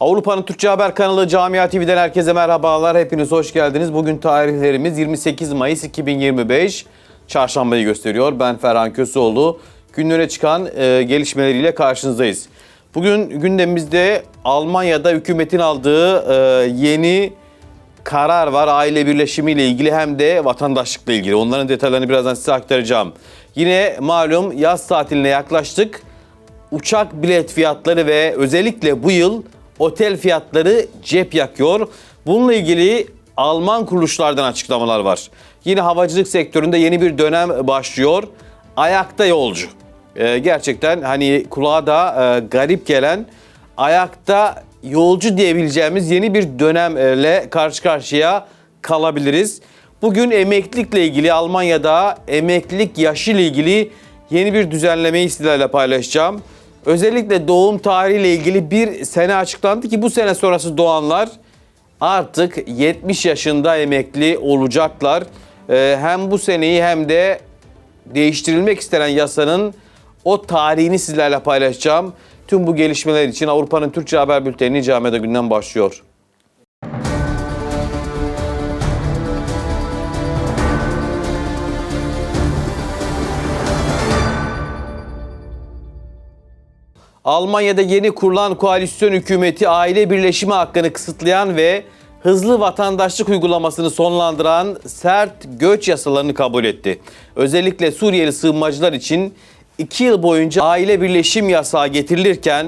Avrupa'nın Türkçe Haber kanalı Camia TV'den herkese merhabalar. Hepiniz hoş geldiniz. Bugün tarihlerimiz 28 Mayıs 2025. Çarşambayı gösteriyor. Ben Ferhan Köseoğlu. Günlere çıkan e, gelişmeleriyle karşınızdayız. Bugün gündemimizde Almanya'da hükümetin aldığı e, yeni karar var aile birleşimiyle ilgili hem de vatandaşlıkla ilgili. Onların detaylarını birazdan size aktaracağım. Yine malum yaz tatiline yaklaştık. Uçak bilet fiyatları ve özellikle bu yıl otel fiyatları cep yakıyor. Bununla ilgili Alman kuruluşlardan açıklamalar var. Yine havacılık sektöründe yeni bir dönem başlıyor. Ayakta yolcu. Ee, gerçekten hani kulağa da e, garip gelen ayakta yolcu diyebileceğimiz yeni bir dönemle karşı karşıya kalabiliriz. Bugün emeklilikle ilgili Almanya'da emeklilik yaşı ile ilgili yeni bir düzenlemeyi sizlerle paylaşacağım. Özellikle doğum tarihiyle ilgili bir sene açıklandı ki bu sene sonrası doğanlar artık 70 yaşında emekli olacaklar. Ee, hem bu seneyi hem de değiştirilmek istenen yasanın o tarihini sizlerle paylaşacağım. Tüm bu gelişmeler için Avrupa'nın Türkçe Haber Bülteni Camia'da günden başlıyor. Almanya'da yeni kurulan koalisyon hükümeti aile birleşimi hakkını kısıtlayan ve hızlı vatandaşlık uygulamasını sonlandıran sert göç yasalarını kabul etti. Özellikle Suriyeli sığınmacılar için 2 yıl boyunca aile birleşim yasağı getirilirken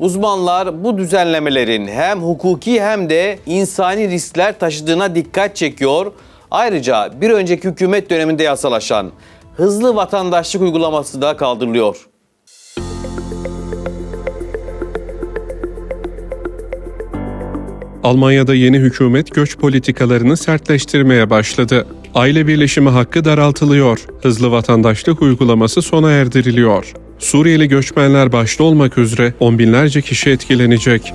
uzmanlar bu düzenlemelerin hem hukuki hem de insani riskler taşıdığına dikkat çekiyor. Ayrıca bir önceki hükümet döneminde yasalaşan hızlı vatandaşlık uygulaması da kaldırılıyor. Almanya'da yeni hükümet göç politikalarını sertleştirmeye başladı. Aile birleşimi hakkı daraltılıyor. Hızlı vatandaşlık uygulaması sona erdiriliyor. Suriyeli göçmenler başta olmak üzere on binlerce kişi etkilenecek.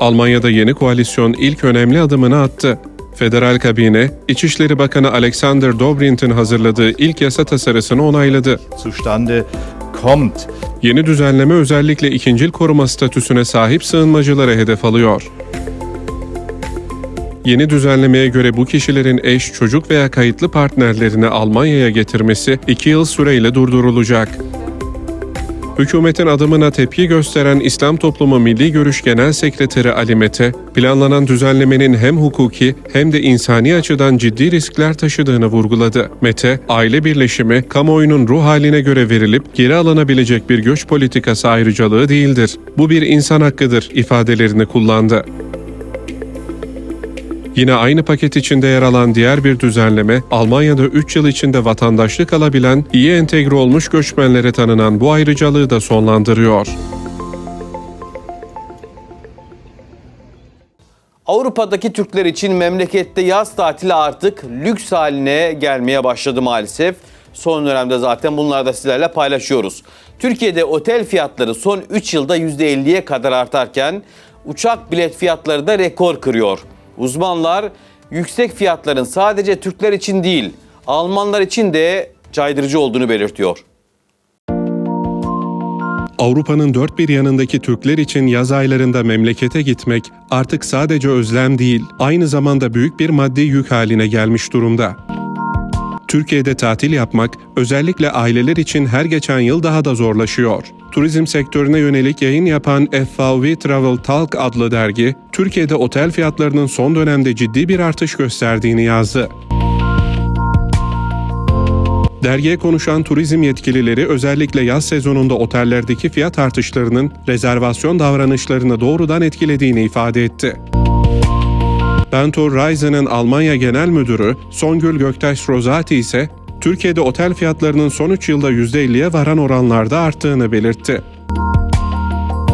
Almanya'da yeni koalisyon ilk önemli adımını attı. Federal kabine, İçişleri Bakanı Alexander Dobrint'in hazırladığı ilk yasa tasarısını onayladı. zustande kommt. Yeni düzenleme özellikle ikincil koruma statüsüne sahip sığınmacılara hedef alıyor. Yeni düzenlemeye göre bu kişilerin eş, çocuk veya kayıtlı partnerlerini Almanya'ya getirmesi 2 yıl süreyle durdurulacak. Hükümetin adımına tepki gösteren İslam Toplumu Milli Görüş Genel Sekreteri Ali Mete, planlanan düzenlemenin hem hukuki hem de insani açıdan ciddi riskler taşıdığını vurguladı. Mete, aile birleşimi, kamuoyunun ruh haline göre verilip geri alınabilecek bir göç politikası ayrıcalığı değildir. Bu bir insan hakkıdır ifadelerini kullandı. Yine aynı paket içinde yer alan diğer bir düzenleme, Almanya'da 3 yıl içinde vatandaşlık alabilen, iyi entegre olmuş göçmenlere tanınan bu ayrıcalığı da sonlandırıyor. Avrupa'daki Türkler için memlekette yaz tatili artık lüks haline gelmeye başladı maalesef. Son dönemde zaten bunları da sizlerle paylaşıyoruz. Türkiye'de otel fiyatları son 3 yılda %50'ye kadar artarken uçak bilet fiyatları da rekor kırıyor. Uzmanlar yüksek fiyatların sadece Türkler için değil Almanlar için de caydırıcı olduğunu belirtiyor. Avrupa'nın dört bir yanındaki Türkler için yaz aylarında memlekete gitmek artık sadece özlem değil, aynı zamanda büyük bir maddi yük haline gelmiş durumda. Türkiye'de tatil yapmak özellikle aileler için her geçen yıl daha da zorlaşıyor. Turizm sektörüne yönelik yayın yapan FVV Travel Talk adlı dergi, Türkiye'de otel fiyatlarının son dönemde ciddi bir artış gösterdiğini yazdı. Dergiye konuşan turizm yetkilileri özellikle yaz sezonunda otellerdeki fiyat artışlarının rezervasyon davranışlarını doğrudan etkilediğini ifade etti. Bento Reisen'in Almanya Genel Müdürü Songül Göktaş Rozati ise Türkiye'de otel fiyatlarının son 3 yılda %50'ye varan oranlarda arttığını belirtti.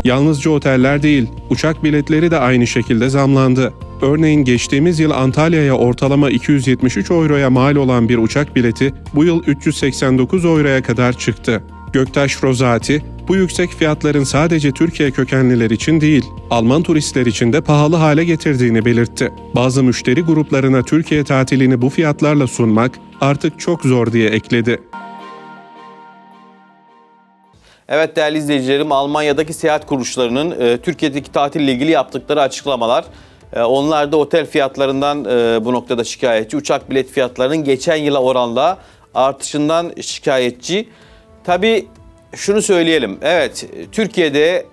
Yalnızca oteller değil, uçak biletleri de aynı şekilde zamlandı. Örneğin geçtiğimiz yıl Antalya'ya ortalama 273 euroya mal olan bir uçak bileti bu yıl 389 euroya kadar çıktı. Göktaş Rozati, bu yüksek fiyatların sadece Türkiye kökenliler için değil, Alman turistler için de pahalı hale getirdiğini belirtti. Bazı müşteri gruplarına Türkiye tatilini bu fiyatlarla sunmak artık çok zor diye ekledi. Evet değerli izleyicilerim Almanya'daki seyahat kuruluşlarının e, Türkiye'deki tatille ilgili yaptıkları açıklamalar. E, onlar da otel fiyatlarından e, bu noktada şikayetçi. Uçak bilet fiyatlarının geçen yıla oranla artışından şikayetçi. Tabii şunu söyleyelim. Evet Türkiye'de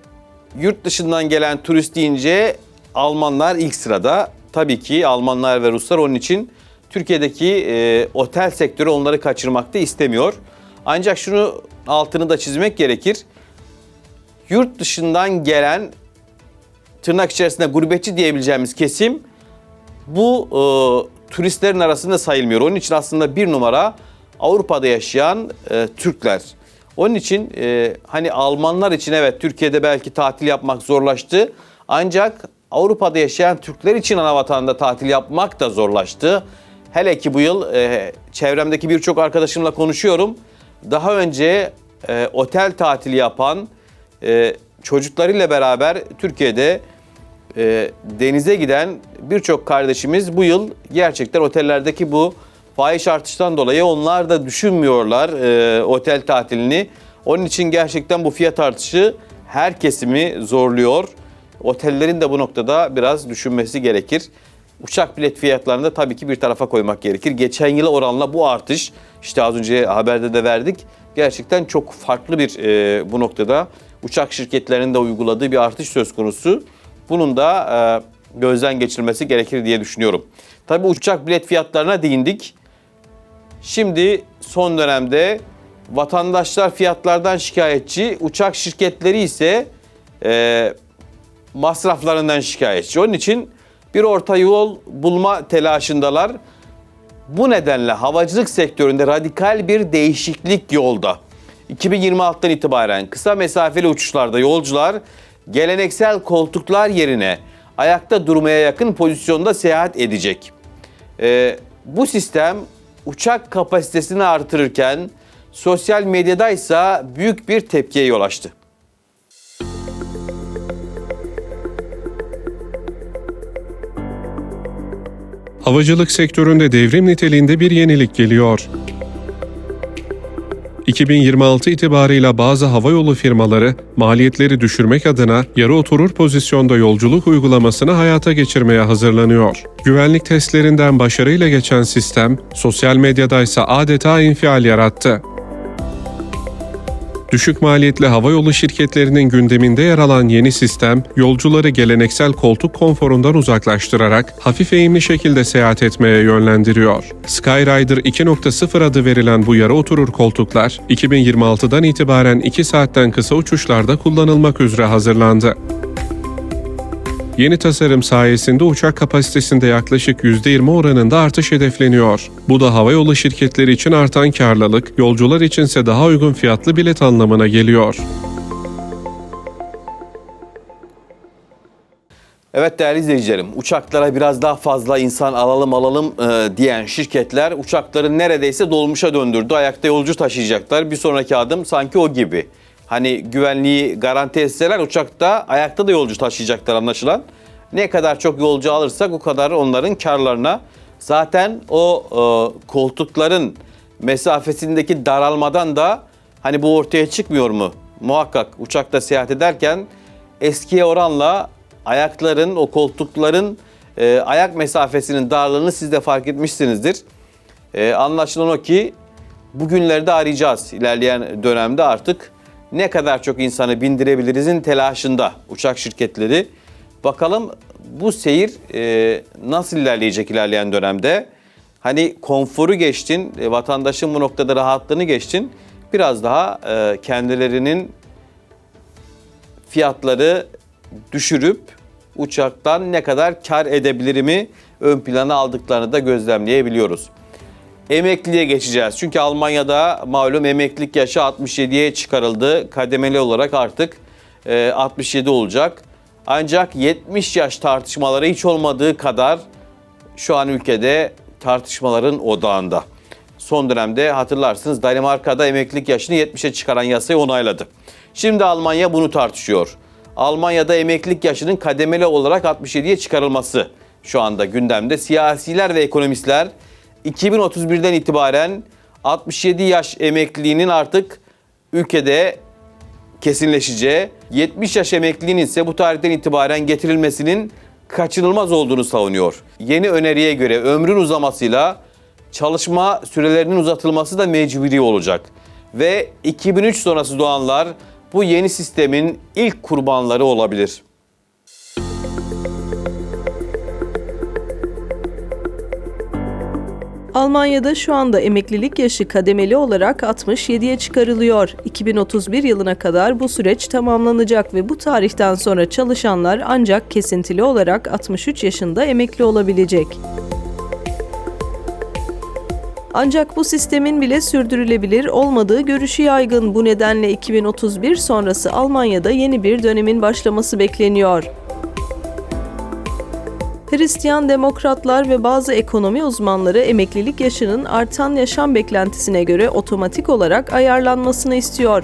yurt dışından gelen turist deyince Almanlar ilk sırada. Tabii ki Almanlar ve Ruslar onun için Türkiye'deki e, otel sektörü onları kaçırmak da istemiyor. Ancak şunu altını da çizmek gerekir. Yurt dışından gelen tırnak içerisinde gurbetçi diyebileceğimiz kesim bu e, turistlerin arasında sayılmıyor. Onun için aslında bir numara Avrupa'da yaşayan e, Türkler. Onun için e, hani Almanlar için evet Türkiye'de belki tatil yapmak zorlaştı. Ancak Avrupa'da yaşayan Türkler için ana vatanda tatil yapmak da zorlaştı. Hele ki bu yıl e, çevremdeki birçok arkadaşımla konuşuyorum. Daha önce e, otel tatili yapan e, çocuklarıyla beraber Türkiye'de e, denize giden birçok kardeşimiz bu yıl gerçekten otellerdeki bu fahiş artıştan dolayı onlar da düşünmüyorlar e, otel tatilini. Onun için gerçekten bu fiyat artışı her kesimi zorluyor. Otellerin de bu noktada biraz düşünmesi gerekir. Uçak bilet fiyatlarını da tabii ki bir tarafa koymak gerekir. Geçen yıla oranla bu artış, işte az önce haberde de verdik, gerçekten çok farklı bir e, bu noktada uçak şirketlerinin de uyguladığı bir artış söz konusu. Bunun da e, gözden geçirilmesi gerekir diye düşünüyorum. Tabii uçak bilet fiyatlarına değindik. Şimdi son dönemde vatandaşlar fiyatlardan şikayetçi, uçak şirketleri ise e, masraflarından şikayetçi. Onun için bir orta yol bulma telaşındalar. Bu nedenle havacılık sektöründe radikal bir değişiklik yolda. 2026'dan itibaren kısa mesafeli uçuşlarda yolcular geleneksel koltuklar yerine ayakta durmaya yakın pozisyonda seyahat edecek. Ee, bu sistem uçak kapasitesini artırırken sosyal medyada ise büyük bir tepkiye yol açtı. Havacılık sektöründe devrim niteliğinde bir yenilik geliyor. 2026 itibarıyla bazı havayolu firmaları maliyetleri düşürmek adına yarı oturur pozisyonda yolculuk uygulamasını hayata geçirmeye hazırlanıyor. Güvenlik testlerinden başarıyla geçen sistem sosyal medyada ise adeta infial yarattı. Düşük maliyetli havayolu şirketlerinin gündeminde yer alan yeni sistem, yolcuları geleneksel koltuk konforundan uzaklaştırarak hafif eğimli şekilde seyahat etmeye yönlendiriyor. Skyrider 2.0 adı verilen bu yarı oturur koltuklar, 2026'dan itibaren 2 saatten kısa uçuşlarda kullanılmak üzere hazırlandı. Yeni tasarım sayesinde uçak kapasitesinde yaklaşık %20 oranında artış hedefleniyor. Bu da havayolu şirketleri için artan karlılık, yolcular içinse daha uygun fiyatlı bilet anlamına geliyor. Evet değerli izleyicilerim, uçaklara biraz daha fazla insan alalım alalım e, diyen şirketler uçakları neredeyse dolmuşa döndürdü. Ayakta yolcu taşıyacaklar. Bir sonraki adım sanki o gibi. Hani güvenliği garanti etseler uçakta ayakta da yolcu taşıyacaklar anlaşılan. Ne kadar çok yolcu alırsak o kadar onların karlarına. Zaten o e, koltukların mesafesindeki daralmadan da hani bu ortaya çıkmıyor mu? Muhakkak uçakta seyahat ederken eskiye oranla ayakların, o koltukların e, ayak mesafesinin darlığını siz de fark etmişsinizdir. E, anlaşılan o ki bugünlerde arayacağız ilerleyen dönemde artık ne kadar çok insanı bindirebilirizin telaşında uçak şirketleri. Bakalım bu seyir e, nasıl ilerleyecek ilerleyen dönemde? Hani konforu geçtin, e, vatandaşın bu noktada rahatlığını geçtin. Biraz daha e, kendilerinin fiyatları düşürüp uçaktan ne kadar kar edebilirimi ön plana aldıklarını da gözlemleyebiliyoruz. Emekliliğe geçeceğiz. Çünkü Almanya'da malum emeklilik yaşı 67'ye çıkarıldı. Kademeli olarak artık e, 67 olacak. Ancak 70 yaş tartışmaları hiç olmadığı kadar şu an ülkede tartışmaların odağında. Son dönemde hatırlarsınız Danimarka'da emeklilik yaşını 70'e çıkaran yasayı onayladı. Şimdi Almanya bunu tartışıyor. Almanya'da emeklilik yaşının kademeli olarak 67'ye çıkarılması şu anda gündemde. Siyasiler ve ekonomistler 2031'den itibaren 67 yaş emekliliğinin artık ülkede kesinleşeceği, 70 yaş emekliliğinin ise bu tarihten itibaren getirilmesinin kaçınılmaz olduğunu savunuyor. Yeni öneriye göre ömrün uzamasıyla çalışma sürelerinin uzatılması da mecburi olacak. Ve 2003 sonrası doğanlar bu yeni sistemin ilk kurbanları olabilir. Almanya'da şu anda emeklilik yaşı kademeli olarak 67'ye çıkarılıyor. 2031 yılına kadar bu süreç tamamlanacak ve bu tarihten sonra çalışanlar ancak kesintili olarak 63 yaşında emekli olabilecek. Ancak bu sistemin bile sürdürülebilir olmadığı görüşü yaygın. Bu nedenle 2031 sonrası Almanya'da yeni bir dönemin başlaması bekleniyor. Hristiyan demokratlar ve bazı ekonomi uzmanları emeklilik yaşının artan yaşam beklentisine göre otomatik olarak ayarlanmasını istiyor.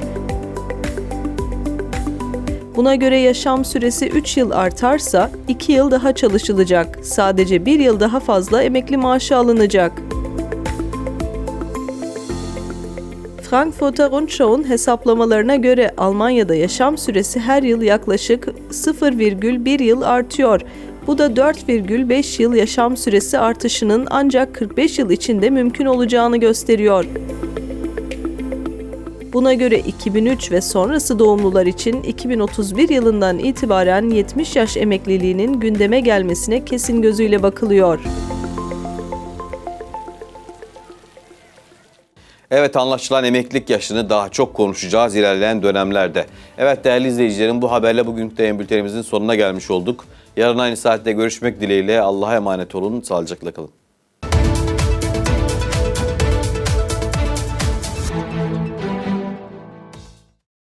Buna göre yaşam süresi 3 yıl artarsa 2 yıl daha çalışılacak. Sadece 1 yıl daha fazla emekli maaşı alınacak. Frankfurter Rundschau'nun hesaplamalarına göre Almanya'da yaşam süresi her yıl yaklaşık 0,1 yıl artıyor. Bu da 4,5 yıl yaşam süresi artışının ancak 45 yıl içinde mümkün olacağını gösteriyor. Buna göre 2003 ve sonrası doğumlular için 2031 yılından itibaren 70 yaş emekliliğinin gündeme gelmesine kesin gözüyle bakılıyor. Evet anlaşılan emeklilik yaşını daha çok konuşacağız ilerleyen dönemlerde. Evet değerli izleyicilerim bu haberle bugünkü de bültenimizin sonuna gelmiş olduk. Yarın aynı saatte görüşmek dileğiyle Allah'a emanet olun. Sağlıcakla kalın.